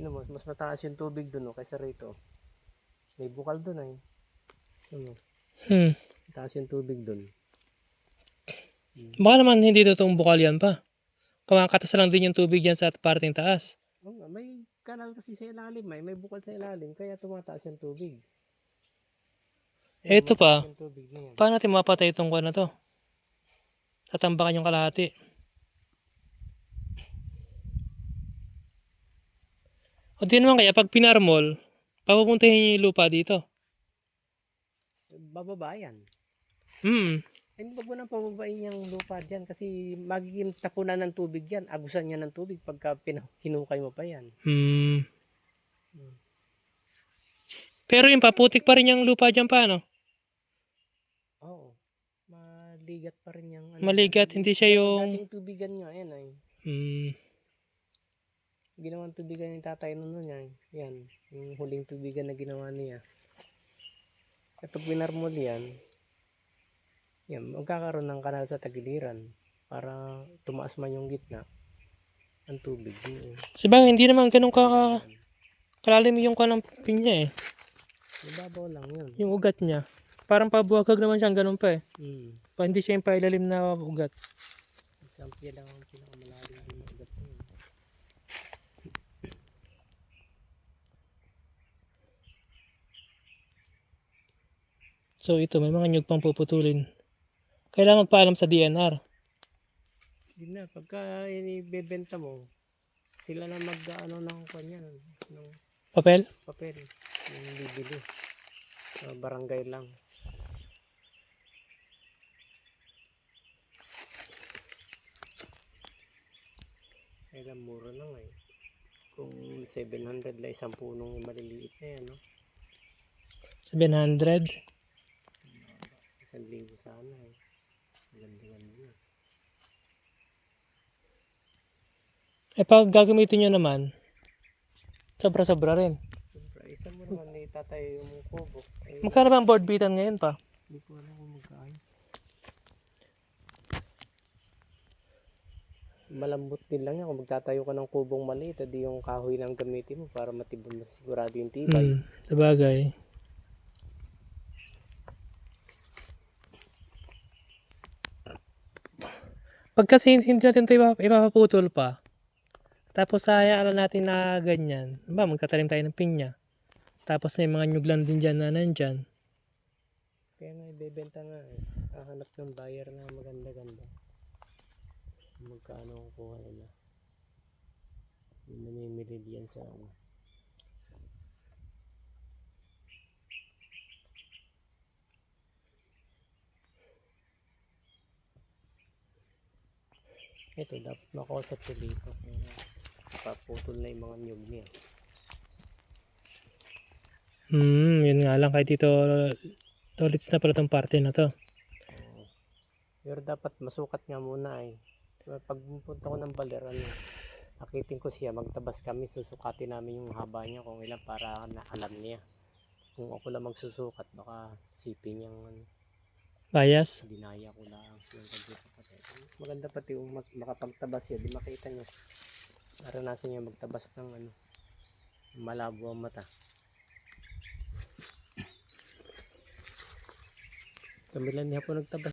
Ano, mas, mas mataas yung tubig doon, no, kaysa rito. May bukal doon ay. Ano, Hmm. mataas yung tubig doon. Baka naman hindi totoong bukal yan pa. Kumakatas lang din yung tubig yan sa parting taas. Oo nga, may kanal kasi sa ilalim, may, may bukal sa ilalim, kaya tumataas yung tubig. Eto pa. Paano natin mapatay itong kuwan na to? Tatambakan yung kalahati. O di naman kaya, pag pinarmol, papupuntahin niyo yung lupa dito. Bababa yan. Hmm. Hindi wag mo nang pababain yung lupa dyan kasi magiging tapunan ng tubig yan. Agusan niya ng tubig pagka hinukay mo pa yan. Hmm. Pero yung paputik pa rin yung lupa dyan pa, no? Oo. Maligat pa rin yung... ano, Maligat, hindi siya yung... Dating tubigan nga, yan ay. Hmm. Ginawang tubigan yung tatay nun nun yan. Yan. Yung huling tubigan na ginawa niya. Ito pinarmol yan. Yan. Magkakaroon ng kanal sa tagiliran. Para tumaas man yung gitna. Ang tubig. Yun. Sabagay, hindi naman ganun ka kalalim yung kanang pinya eh. Ibabaw lang yun. Yung ugat niya. Parang pabuhagag naman siyang ganun pa eh. Hmm. Pa, hindi siya yung pailalim na ugat. Isang piya lang ang pinakamalalim din ng ugat na So ito, may mga nyug pang puputulin. Kailangan magpaalam sa DNR. Hindi na. Pagka ibebenta mo, sila na mag ano ng kanya ng Papel? papel. Yung bibili. Sa barangay lang. Kaya mura na nga eh. Kung 700 lang isang punong maliliit na yan, no? 700. Isang libo sana eh. Ganda-ganda na. Eh pag gagamitin nyo naman, sobra-sobra rin. Siyempre, isa mo naman eh, tatay yung kubo. Eh, Magkano ba ang board beaten ngayon pa? Hindi ko alam kung magkain. Malambot din lang yan. Kung magtatayo ka ng kubong maliit, edi yung kahoy lang gamitin mo para matibon mas sigurado yung tibay. Hmm, sabagay. Pag kasi hindi natin ito ipa- ipapaputol pa, tapos hayaan natin na ganyan, ba magtatanim tayo ng pinya. Tapos may mga nyug lang din dyan na nandyan. Kaya nga ibebenta nga eh. Hahanap ng buyer na maganda-ganda. Magkano ang kuha nila. Yung namimili diyan sa ano. Ito, dapat makausap ko dito. Kaya paputol na yung mga nyug niya. Hmm, yun nga lang kay dito tolits na pala tong parte na to. Pero dapat masukat nga muna eh. Pag punta ko ng baler, ano, akitin ko siya, magtabas kami, susukatin namin yung haba niya kung ilan para na alam niya. Kung ako lang magsusukat, baka sipin niyang ano, Bias. dinaya ko lang. Maganda pati yung makapagtabas siya, di makita niya. Naranasan niya magtabas ng ano, malabo ang mata. Kamilan niya po nagtabas.